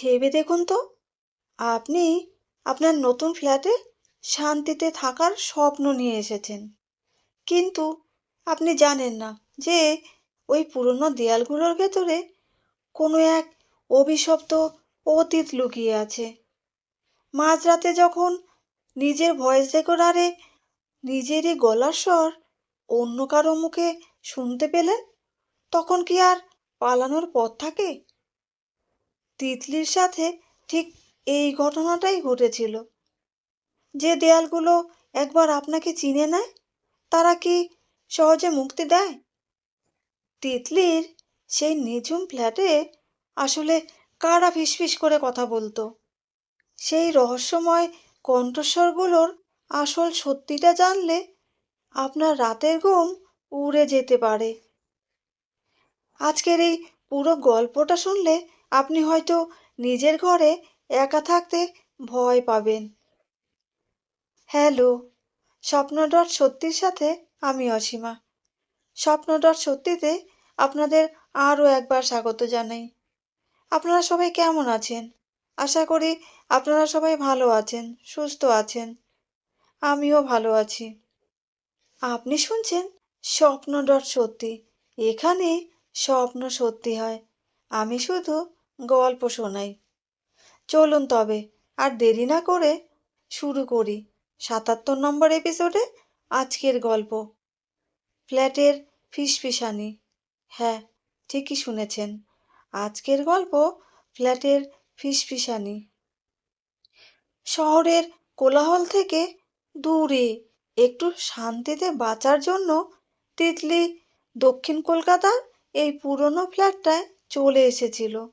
ভেবে দেখুন তো। আপনি আপনার নতুন ফ্ল্যাটে শান্তিতে থাকার স্বপ্ন নিয়ে এসেছেন। কিন্তু আপনি জানেন না যে ওই পুরনো দেয়ালগুলোর ভেতরে কোনো এক অভিশপ্ত অতীত লুকিয়ে আছে। মাঝরাতে যখন নিজের ভয়েস রেকর্ডারে নিজেরই গলার স্বর অন্য কারও মুখে শুনতে পেলেন, তখন কি আর পালানোর পথ থাকে? তিতলির সাথে ঠিক এই ঘটনাটাই ঘটেছিল। যে দেয়ালগুলো একবার আপনাকে চিনে নেয়, তারা কি সহজে মুক্তি দেয়? তিতলির সেই নিঝুম ফ্ল্যাটে আসলে কারা ফিসফিস করে কথা বলতো? সেই রহস্যময় কণ্ঠস্বরগুলোর আসল সত্যিটা জানলে আপনার রাতের ঘুম উড়ে যেতে পারে। আজকের এই পুরো গল্পটা শুনলে আপনি হয়তো নিজের ঘরে একা থাকতে ভয় পাবেন। হ্যালো স্বপ্ন ডট সত্যির সাথে আমি অসীমা। স্বপ্ন ডট সত্যিতে আপনাদের আরও একবার স্বাগত জানাই। আপনারা সবাই কেমন আছেন? আশা করি আপনারা সবাই ভালো আছেন, সুস্থ আছেন। আমিও ভালো আছি। আপনি শুনছেন স্বপ্ন ডট সত্যি। এখানে স্বপ্ন সত্যি হয়। আমি শুধু গল্প শোনাই। চলুন তবে, আর দেরি না করে শুরু করি। সাতাত্তর নম্বর এপিসোডে আজকের গল্প। ফ্ল্যাটের ফিসফিসানি। হ্যাঁ ঠিকই শুনেছেন। আজকের গল্প ফ্ল্যাটের ফিসফিসানি। শহরের কোলাহল থেকে দূরে, একটু শান্তিতে বাঁচার জন্য তিতলি দক্ষিণ কলকাতার এই পুরনো ফ্ল্যাটটায় চলে এসেছিল।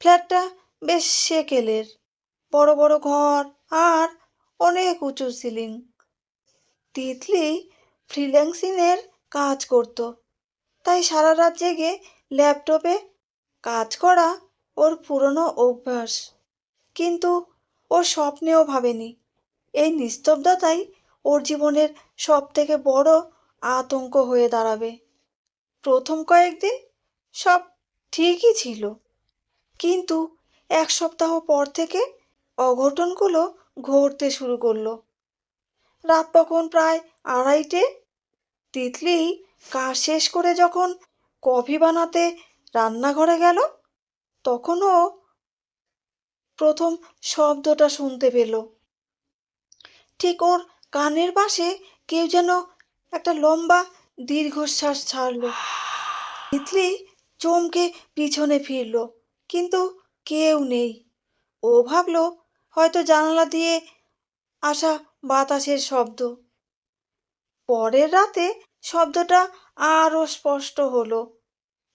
ফ্ল্যাটটা বেশ সেকেলের। বড় বড় ঘর আর অনেক উঁচু সিলিং। তিতলি ফ্রিল্যান্সিংয়ের কাজ করত। তাই সারা রাত জেগে ল্যাপটপে কাজ করা ওর পুরনো অভ্যাস। কিন্তু ও স্বপ্নেও ভাবেনি। এই নিস্তব্ধতাই ওর জীবনের সব থেকে বড় আতঙ্ক হয়ে দাঁড়াবে। প্রথম কয়েকদিন সব ঠিকই ছিল। কিন্তু এক সপ্তাহ পর থেকে অঘটনগুলো ঘটতে শুরু করল। রাত তখন প্রায় আড়াইটে। তিতলি কাজ শেষ করে যখন কফি বানাতে রান্নাঘরে গেল, তখনও প্রথম শব্দটা শুনতে পেল। ঠিক ওর কানের পাশে কেউ যেন একটা লম্বা দীর্ঘশ্বাস ছাড়ল। তিতলি চমকে পিছনে ফিরল। কিন্তু কেউ নেই। ও ভাবলো, হয়তো জানালা দিয়ে আসা বাতাসের শব্দ। পরের রাতে শব্দটা আরও স্পষ্ট হলো।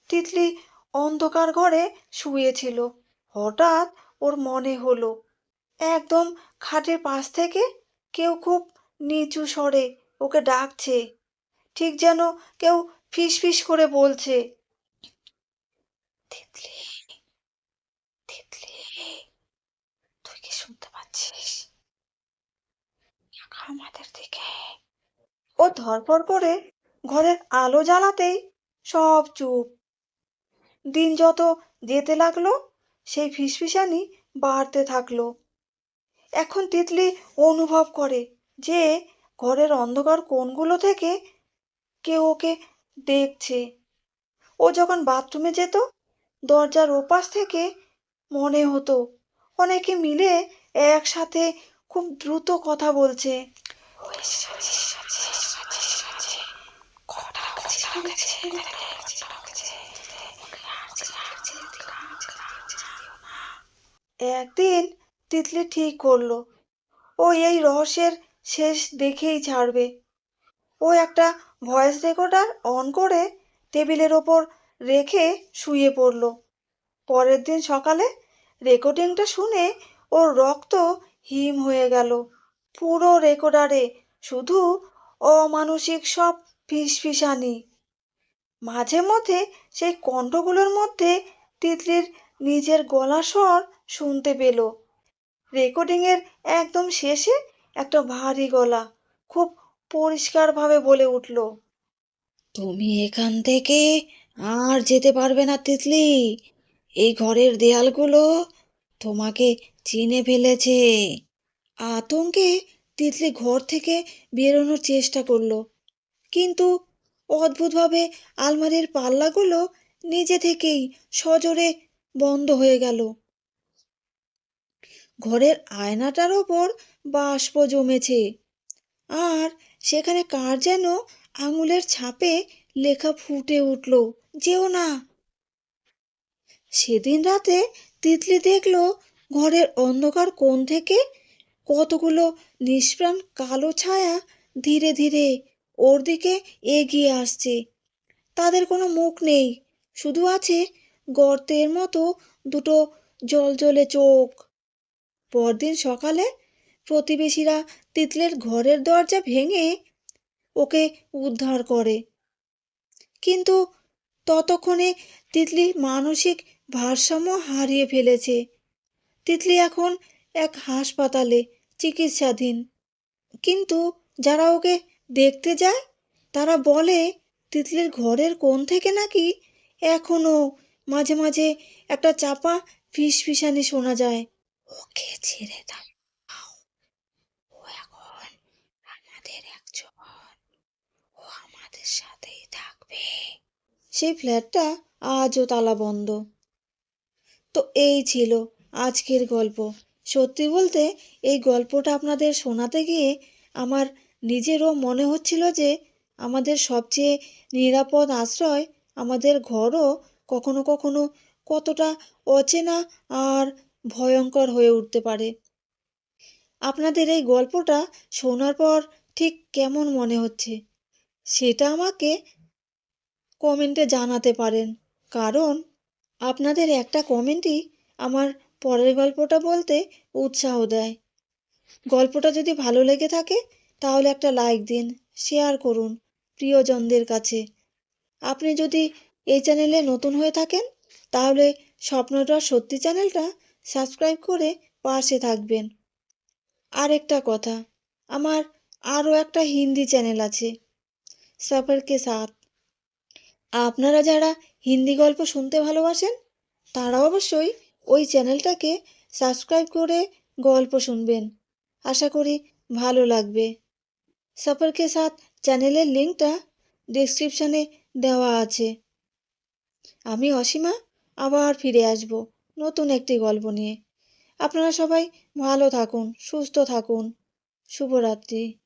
তিতলি অন্ধকার ঘরে শুয়েছিল হঠাৎ ওর মনে হলো, একদম খাটের পাশ থেকে কেউ খুব নিচু স্বরে ওকে ডাকছে, ঠিক যেন কেউ ফিস ফিস করে বলছে তিতলি তিতলি তুই কি শুনতে পাচ্ছিস তাকা আমাদের দিকে ও ধরপড় করে ঘরের আলো জ্বালাতেই সব চুপ। দিন যত যেতে লাগল, সেই ফিসফিসানি বাড়তে থাকল। এখন তিতলি অনুভব করে যে ঘরের অন্ধকার কোণগুলো থেকে কেউ ওকে দেখছে। ও যখন বাথরুমে যেত, দরজার ওপাশ থেকে মনে হতো, অনেকে মিলে একসাথে খুব দ্রুত কথা বলছে। একদিন তিতলি ঠিক করল। ও এই রহস্যের শেষ দেখেই ছাড়বে। ও একটা ভয়েস রেকর্ডার অন করে টেবিলের ওপর রেখে শুয়ে পড়ল। পরের দিন সকালে রেকর্ডিংটা শুনে ওর রক্ত হিম হয়ে গেল। পুরো রেকর্ডারে শুধু অমানসিক সব ফিসফিসানি। মাঝে মধ্যে সেই কণ্ঠগুলোর মধ্যে তিতলির নিজের গলা স্বর শুনতে পেল। রেকর্ডিংয়ের একদম শেষে একটা ভারী গলা খুব পরিষ্কারভাবে বলে উঠল, তুমি এখান থেকে আর যেতে পারবে না তিতলি। এই ঘরের দেয়ালগুলো তোমাকে চিনে ফেলেছে। আতঙ্কে তিতলি ঘর থেকে বেরোনোর চেষ্টা করল। কিন্তু অদ্ভুতভাবে আলমারির পাল্লাগুলো নিজে থেকেই সজোরে বন্ধ হয়ে গেল। ঘরের আয়নাটার ওপর বাষ্প জমেছে, আর সেখানে কার যেন আঙুলের ছাপে লেখা ফুটে উঠল, যেও না। সেদিন রাতে তিতলি দেখল ঘরের অন্ধকার কোণ থেকে কতগুলো নিষ্প্রাণ কালো ছায়া ধীরে ধীরে ওর দিকে এগিয়ে আসছে। তাদের কোনো মুখ নেই, শুধু আছে গর্তের মতো দুটো জলজলে চোখ। পরদিন সকালে প্রতিবেশীরা তিতলের ঘরের দরজা ভেঙে ওকে উদ্ধার করে। কিন্তু ততক্ষণে তিতলি মানসিক ভারসাম্য হারিয়ে ফেলেছে। তিতলি এখন এক হাসপাতালে চিকিৎসাধীন। কিন্তু যারা ওকে দেখতে যায়, তারা বলে তিতলির ঘরের কোণ থেকে নাকি এখনও মাঝে মাঝে একটা চাপা ফিসফিসানি শোনা যায়। ওকে ছেড়ে দাও। ও এখন আমাদের একজন। ও আমাদের সাথেই থাকবে। সেই ফ্ল্যাটটা আজও তালা বন্ধ তো এই ছিল আজকের গল্প। সত্যি বলতে, এই গল্পটা আপনাদের শোনাতে গিয়ে আমার নিজেরও মনে হচ্ছিল যে আমাদের সবচেয়ে নিরাপদ আশ্রয়, আমাদের ঘরও কখনো কখনো কতটা অচেনা আর ভয়ঙ্কর হয়ে উঠতে পারে। আপনাদের এই গল্পটা শোনার পর ঠিক কেমন মনে হচ্ছে? সেটা আমাকে কমেন্টে জানাতে পারেন। কারণ আপনাদের একটা কমেন্টই আমার পরের গল্পটা বলতে উৎসাহ দেয়। গল্পটা যদি ভালো লেগে থাকে, তাহলে একটা লাইক দিন শেয়ার করুন প্রিয়জনদের কাছে। আপনি যদি এই চ্যানেলে নতুন হয়ে থাকেন, তাহলে স্বপ্নটা সত্যি চ্যানেলটা সাবস্ক্রাইব করে পাশে থাকবেন। আরেকটা কথা, আমার আরও একটা হিন্দি চ্যানেল আছে সফরকে সাথ। আপনারা যারা হিন্দি গল্প শুনতে ভালোবাসেন, তারা অবশ্যই ওই চ্যানেলটাকে সাবস্ক্রাইব করে গল্প শুনবেন। আশা করি ভালো লাগবে। সফরকে সাথ চ্যানেলের লিঙ্কটা ডিসক্রিপশানে দেওয়া আছে। আমি অসীমা, আবার ফিরে আসব নতুন একটি গল্প নিয়ে। আপনারা সবাই ভালো থাকুন, সুস্থ থাকুন। শুভরাত্রি।